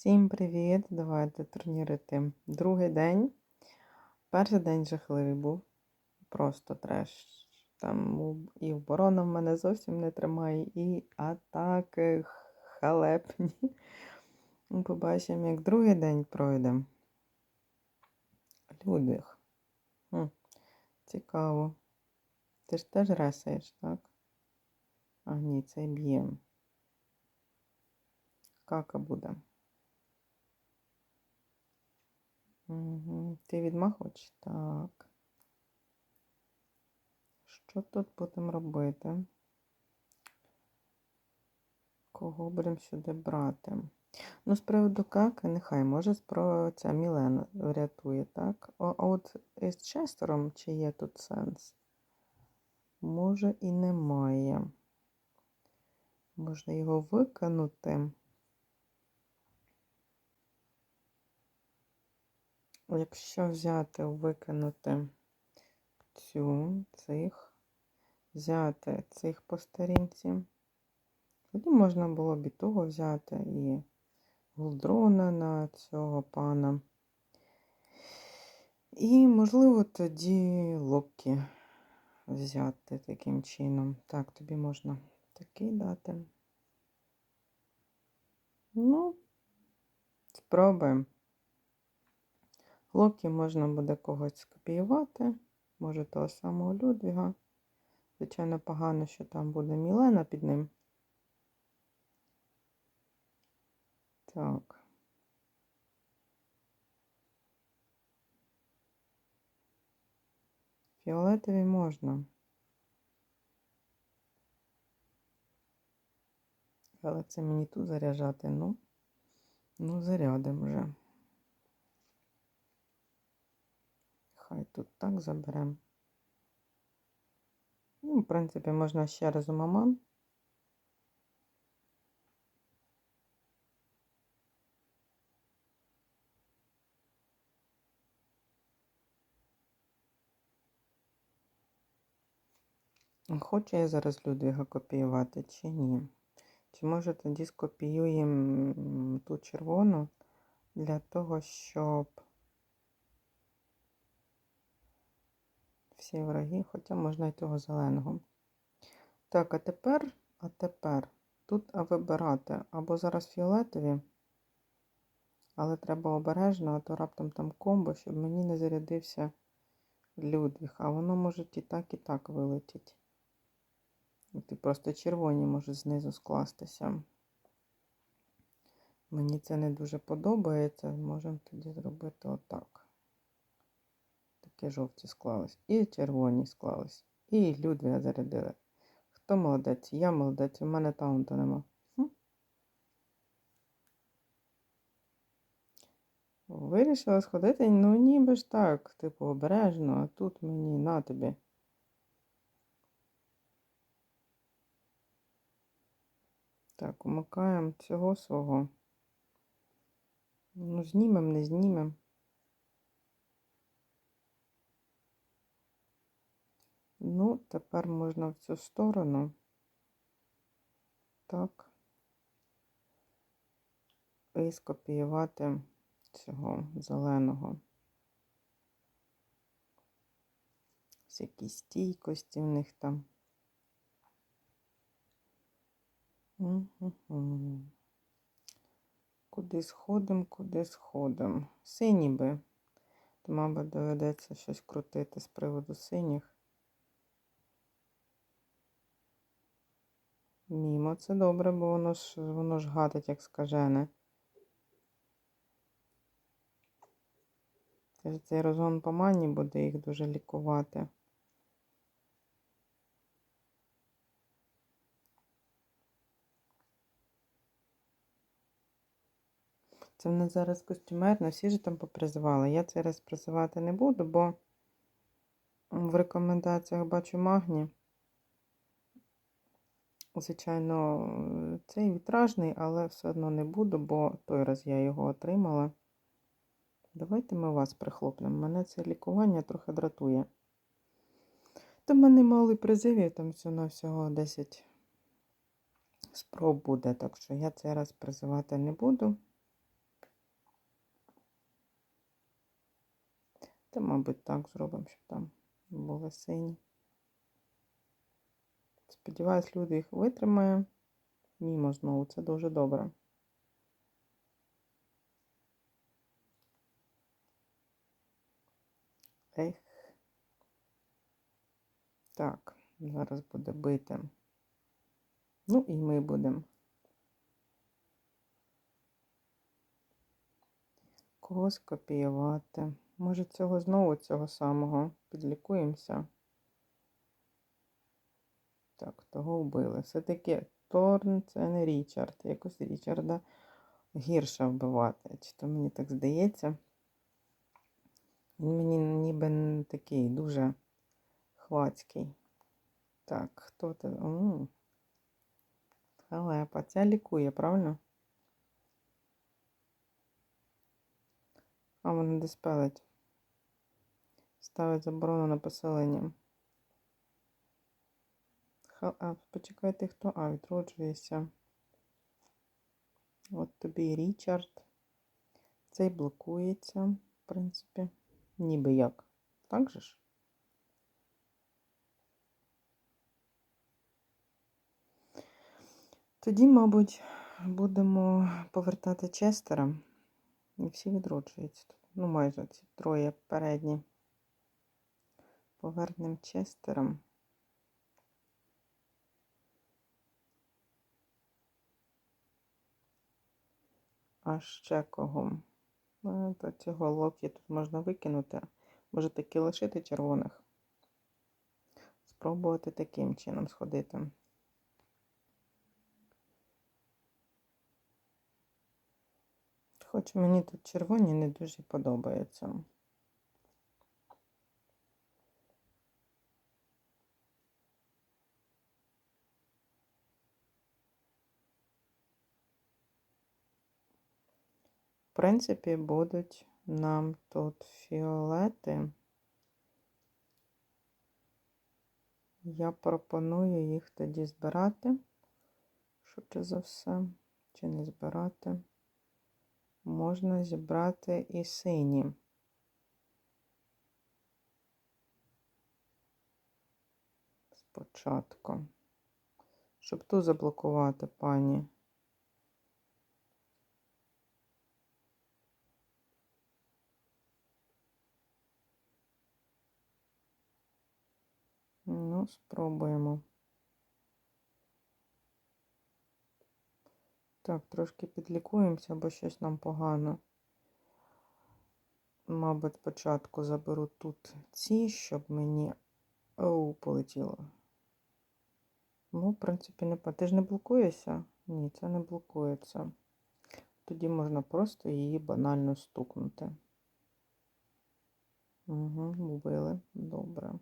Всім привіт! Давайте турнірити. Другий день. Перший день жахливий був. Просто треш. Там і оборона в мене зовсім не тримає, і атаки халепні. Побачимо, як другий день пройде. Людвіг. Хм, Цікаво. Ти ж теж ресаєш, так? А, ні, це б'є. Кака буде. Угу. Ти відмахувач? Так. Що тут будемо робити? Кого будемо сюди брати? Ну, з приводу каки, нехай, може, про ця Мілена врятує, так? А от із Честером чи є тут сенс? Може і немає. Можна його викинути. Якщо взяти, викинути цю, цих, взяти цих по сторінці, тоді можна було б і того взяти, і Голдрона на цього пана. І, можливо, тоді Локі взяти таким чином. Так, тобі можна такий дати. Ну, спробуємо. Локі можна буде когось скопіювати, може того самого Людвіга. Звичайно, погано, що там буде Мілена під ним. Так. Фіолетові можна. Але це мені тут заряджати, ну, ну зарядимо вже. Хай тут так заберемо. Ну, в принципі, можна ще раз у маман. Хочу я зараз Людвіга копіювати чи ні? Чи може тоді скопіюємо ту червону для того, щоб всі враги, хоча можна і того зеленого. Так, а тепер, а тепер тут вибирати або зараз фіолетові, але треба обережно, а то раптом там комбо, щоб мені не зарядився Людвіг, а воно може і так, і так вилетіть. І ти просто червоні можуть знизу скластися. Мені це не дуже подобається. Можемо тоді зробити отак. Такі жовті склались. І червоні склались. І Людвіга зарядили. Хто молодець? Я молодець, у мене таунту нема. Вирішила сходити, ну ніби ж так, типу, обережно, а тут мені на тобі. Так, умикаємо цього свого. Ну, знімем, не знімем. Ну, тепер можна в цю сторону. Так. І скопіювати цього зеленого. Всякі стійкості в них там. Угу. Куди сходимо, куди сходимо. Сині би. То, мабуть, доведеться щось крутити з приводу синіх. Мімо, це добре, бо воно ж воно ж гатить, як скажене. Каже, Цей розгон по мані буде їх дуже лікувати. Це в нас зараз костюмерно, всі ж там попризивали. Я цей раз призивати не буду, бо в рекомендаціях бачу магні. Звичайно, цей вітражний, але все одно не буду, бо той раз я його отримала. Давайте ми вас прихлопнемо. Мене це лікування трохи дратує. Та в мене мали призивів, там всього 10 спроб буде, так що я цей раз призивати не буду. Та, мабуть, так зробимо, щоб там були сині. Сподіваюсь, люди їх витримає. Мімо знову, це дуже добре. Ех. Так, зараз буде бити. Ну і ми будемо. Когось копіювати. Може, цього знову цього самого підлікуємося. Так, того вбили. Все-таки Торн це не Річард. Якось Річарда гірше вбивати. Чи то мені так здається? Він мені ніби не такий дуже хвацький. Так, хто це? О, Халепа. Ця лікує, правильно? А вона диспелить. Ставить заборону на поселення. Почекайте, хто? А, відроджується. От тобі Річард. Цей блокується, в принципі. Ніби як. Так же ж? Тоді, мабуть, будемо повертати Честера. І всі відроджуються. Ну, майже ці троє передні. Повернемо Честером. А ще кого? Ну, то цього локі тут можна викинути. Може таки лишити червоних. Спробувати таким чином сходити. Хоч мені тут червоні не дуже подобаються. В принципі, будуть нам тут фіолети. Я пропоную їх тоді збирати, швидше за все, чи не збирати. Можна зібрати і сині. Спочатку. Щоб ту заблокувати, пані. Спробуємо. Так, трошки підлікуємося, бо щось нам погано. Мабуть, спочатку заберу тут ці, щоб мені. Оу, полетіло. Ну, в принципі, не Ти ж не блокуєшся? Ні, це не блокується. Тоді можна просто її банально стукнути. Угу, вбили. Добре.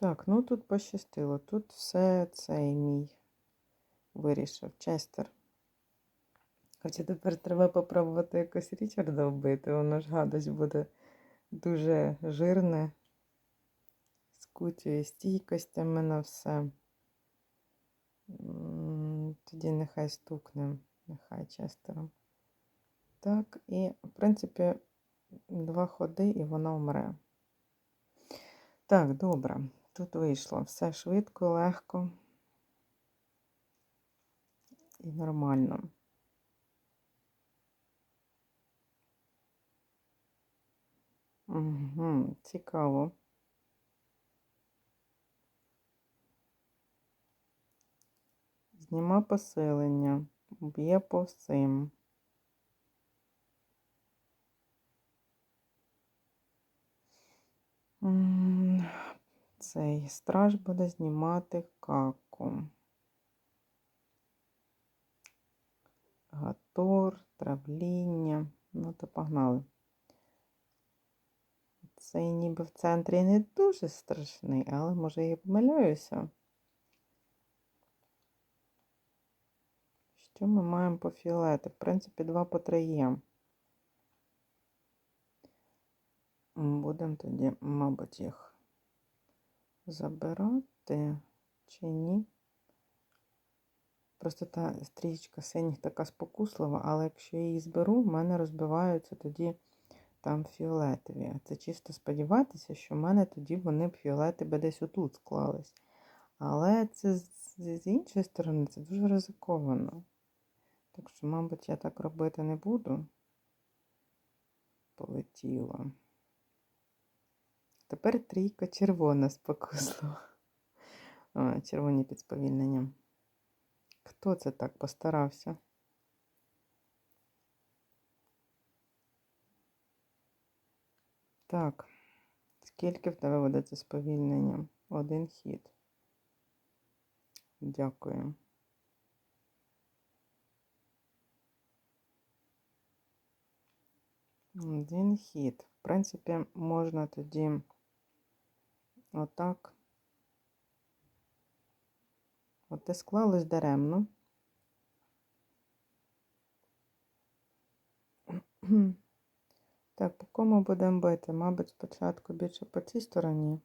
Так, ну тут пощастило. Тут все цей мій вирішив. Честер. Хоча тепер треба попробувати якось Річарда вбити, воно ж гадость буде дуже жирне, з кутю і стійкостями на все. Тоді нехай стукне, нехай честером. Так, і, в принципі, два ходи і вона вмре. Так, добре. Тут вийшло все швидко, легко і нормально. Угу, Цікаво. Зніма посилення, б'є по всім. Цей страж буде знімати каку. Гатор, травління. Ну, то погнали. Цей ніби в центрі не дуже страшний, але може я помиляюся. Що ми маємо по фіолети? В принципі, два по три є. Будемо тоді, мабуть, їх забирати чи ні? Просто та стрічка синіх така спокуслива, але якщо я її зберу, в мене розбиваються тоді там фіолетові. Це чисто сподіватися, що в мене тоді вони б фіолети би десь отут склались. Але це з, іншої сторони це дуже ризиковано. Так що, мабуть, я так робити не буду. Полетіло. Тепер трійка червона спокуслива. Червоні під сповільненням. Хто це так постарався? Так, скільки в тебе ведеться сповільнення? Один хід. Дякую. Один хід. В принципі, можна тоді отак. От ти склалось даремно. Так, по кому будемо бити? Мабуть, спочатку більше по цій стороні.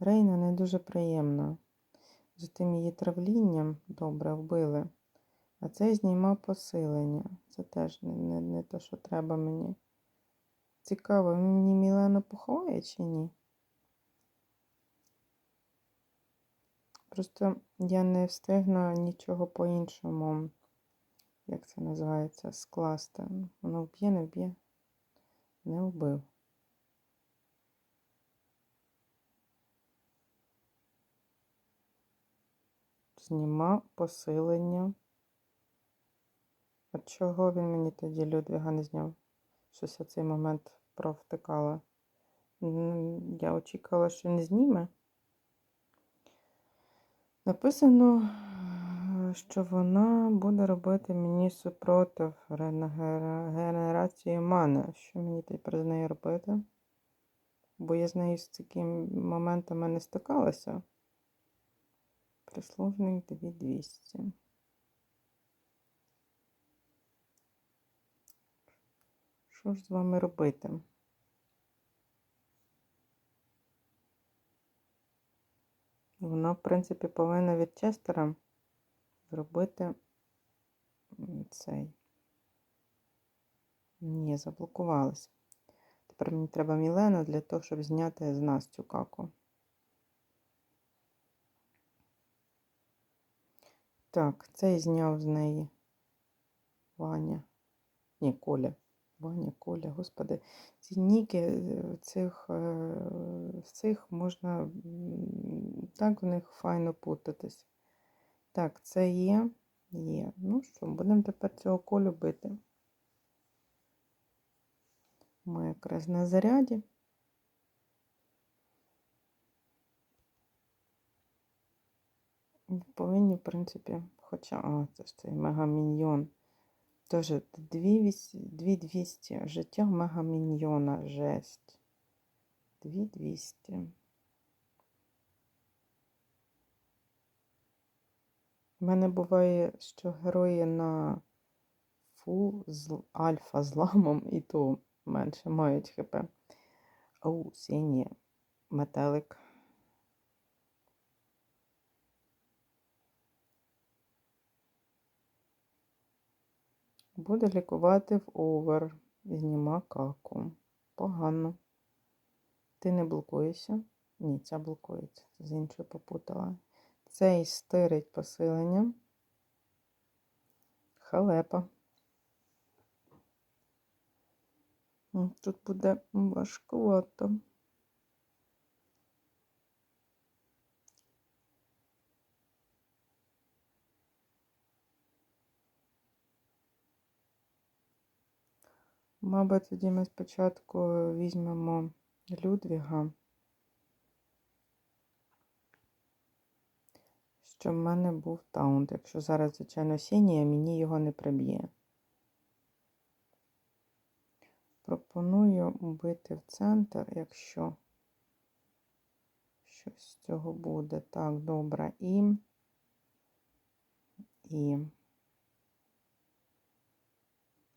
Рейна не дуже приємна. За тим її травлінням добре вбили. А цей знімав посилення. Це теж не, не, не те, що треба мені. Цікаво, мені Мілену поховає чи ні? Просто я не встигну нічого по-іншому, як це називається, скласти. Воно вб'є, не вб'є, не вбив. Знімав посилення. А чого він мені тоді Людвіга не зняв? Щось я цей момент провтикала. Я очікувала, що не зніме. Написано, що вона буде робити мені супротив генерації мани. Що мені тепер з нею робити? Бо я з нею з такими моментами не стикалася. Прислужник 2200. Що ж з вами робити? Вона, в принципі, повинна від Честера зробити цей. Ні, заблокувалася. Тепер мені треба Мілену для того, щоб зняти з нас цю каку. Так, цей зняв з неї Ваня. Ні, Коля. Ваня, Коля, господи, ці ніки е, цих, е, цих можна так в них файно путатись. Так, це є, є. Ну що, будемо тепер цього колю бити. Ми якраз на заряді. Повинні, в принципі, хоча, а, це ж цей мегаміньйон. Тоже 2200 життя мегаміньйона жесть. 2200. У мене буває, що герої на фул з альфа зламом і то менше мають хп. Оу, синє метелик. Буде лікувати в овер. Зніма каку. Погано. Ти не блокуєшся? Ні, ця блокується. З іншою попутала. Цей стирить посилення. Халепа. Тут буде важкувато. Мабуть, тоді ми спочатку візьмемо Людвіга, щоб в мене був таунт. Якщо зараз, звичайно, сінія, мені його не приб'є. Пропоную бити в центр, якщо щось з цього буде. Так, добре. І. І.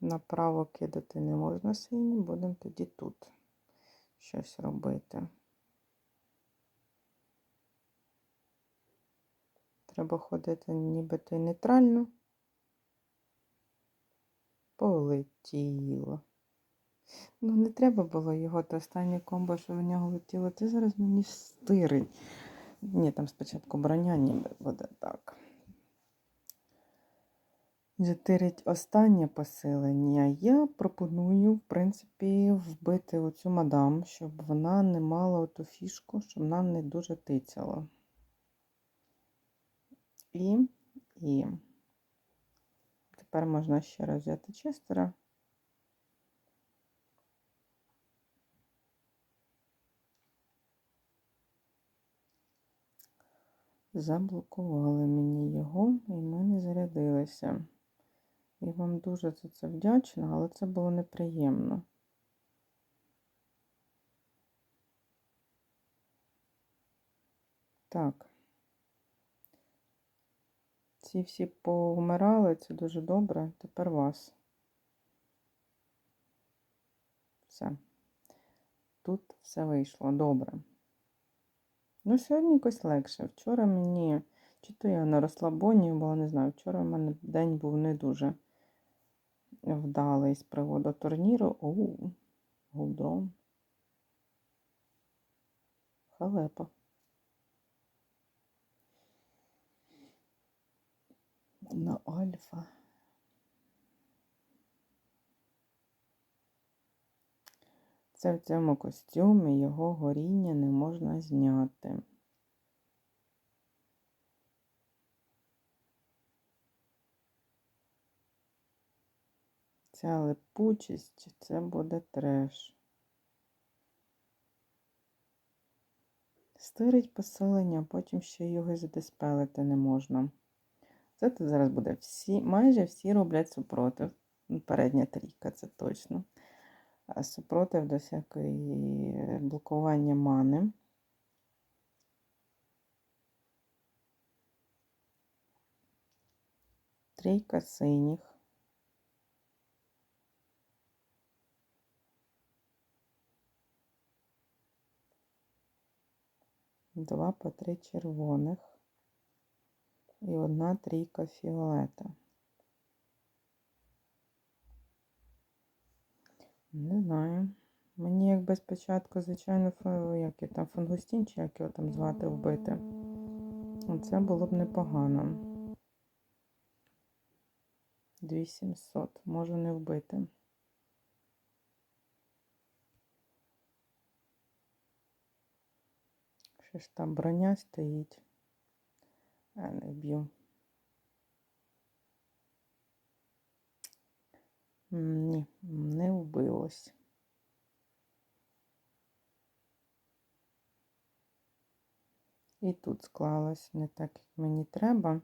Направо кидати не можна сильно, будемо тоді тут щось робити. треба ходити нібито й нейтрально. Полетіло. Ну, не треба було його, то останнє комбо, що в нього летіло, це зараз мені стирить. Ні, там спочатку броня ніби буде так. Затирить останнє посилення. Я пропоную, в принципі, вбити оцю мадам, щоб вона не мала ту фішку, щоб вона не дуже тицяла. І, і тепер можна ще раз взяти честера. Заблокували мені його, і ми не зарядилися. Я вам дуже за це вдячна, але це було неприємно. Так. Ці всі повмирали, це дуже добре. Тепер вас. Все. Тут все вийшло добре. Ну, сьогодні якось легше. Вчора мені, чи то я на розслабоні була, не знаю, вчора в мене день був не дуже вдалий з приводу турніру. Оу, голдрон. Халепа. На альфа. Це в цьому костюмі його горіння не можна зняти. Ця липучість, це буде треш. Стирить посилення, потім ще його задиспелити не можна. Це тут зараз буде всі, майже всі роблять супротив. Ну, Передня трійка, це точно. Супротив до всякої блокування мани. Трійка синіх. Два по три червоних і одна трійка фіолета. Не знаю. Мені якби спочатку, звичайно, як я там фунгустін, чи як його там звати вбити. Це було б непогано. 2700. Можу не вбити. Ж там броня стоїть. А не вб'ю. Ні, не вбилось. І тут склалось не так, як мені треба.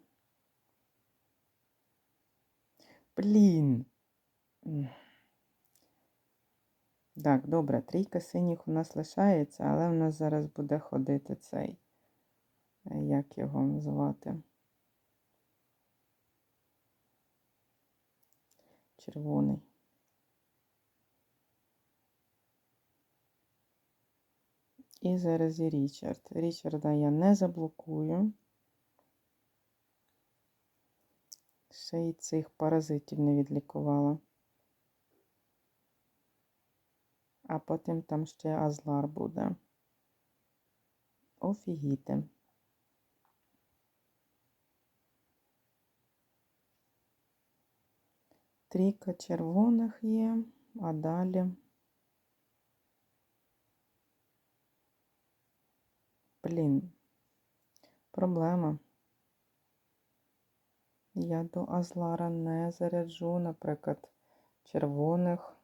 Блін. Так, добре, трійка синіх у нас лишається, але в нас зараз буде ходити цей. е, Як його називати? Червоний. І зараз і Річард. Річарда я не заблокую. Ще й цих паразитів не відлікувала. А потім там ще Азлар буде. Офігіти. Трійка червоних є, а далі. Блін, проблема. Я до Азлара не заряджу, наприклад, червоних.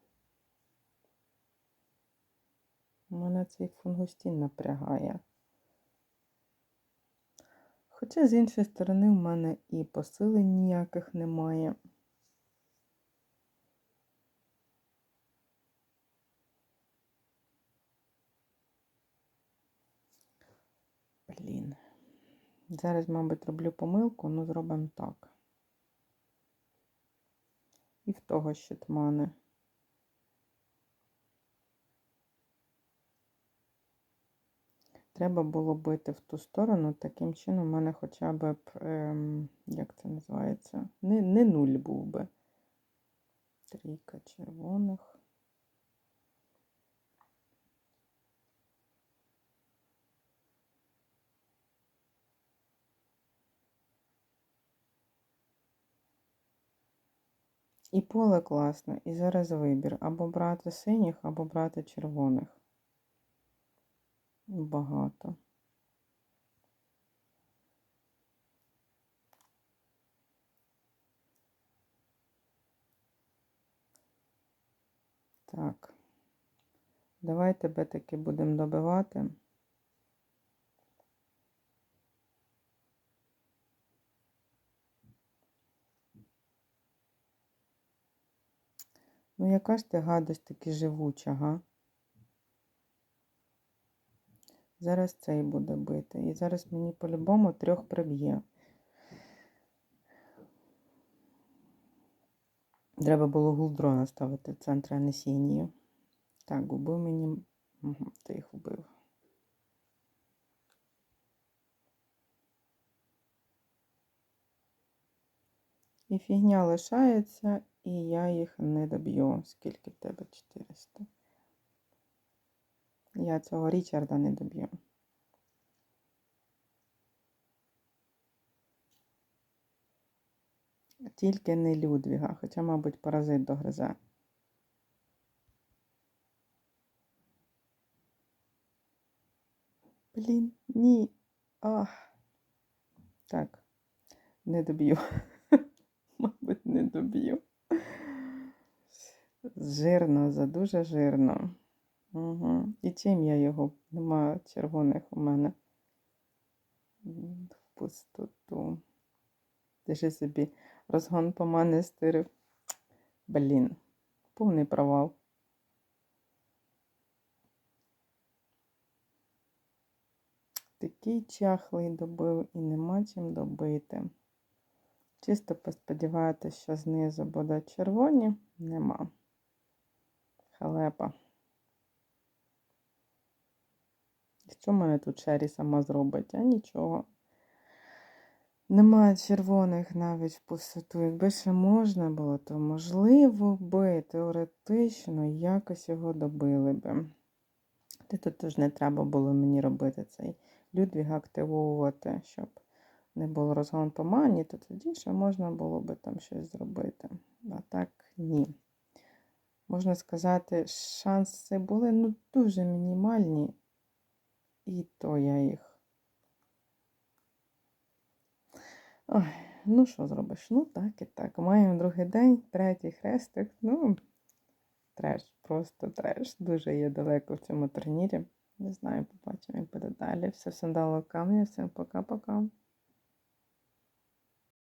У мене цей фунгустін напрягає. Хоча, з іншої сторони, в мене і посилень ніяких немає. Блін. Зараз, мабуть, роблю помилку, ну зробимо так. І в того щитмани. Треба було бити в ту сторону. Таким чином, у мене хоча б, ем, як це називається, не, не нуль був би. Трійка червоних. І поле класне. І зараз вибір. Або брати синіх, або брати червоних. Багато. Так. Давай тебе таки будемо добивати. Ну, яка ж ти гадость таки живуча, га? Зараз цей буде бити. І зараз мені по-любому трьох приб'є. Треба було гулдрона ставити в центр, а не сінію. Так, убив мені. Угу, ти їх вбив. І фігня лишається, і я їх не доб'ю. Скільки в тебе 400? Я цього Річарда не доб'ю. Тільки не Людвіга, хоча, мабуть, паразит догризе. Блін, ні. Ах. Так, не доб'ю. Мабуть, не доб'ю. Жирно, задуже жирно. Угу. І чим я його? Нема червоних у мене. В пустоту. Ж собі розгон по мене стирив. Блін, повний провал. Такий чахлий добив і нема чим добити. Чисто посподіваєтесь, що знизу буде червоні, нема. Халепа. І що мене тут Шері сама зробить? А нічого. Немає червоних навіть в пустоту. Якби ще можна було, то можливо би теоретично якось його добили би. Ти тут теж не треба було мені робити цей Людвіг активовувати, щоб не було розгон по мані, то тоді ще можна було би там щось зробити. А так ні. Можна сказати, шанси були ну, дуже мінімальні, і то я їх. Ой, ну що зробиш? Ну так і так. Маємо другий день, третій хрестик. Ну, треш, просто треш. Дуже є далеко в цьому турнірі. Не знаю, побачимо, як буде далі. Все, сандало дало камня. Всім пока-пока.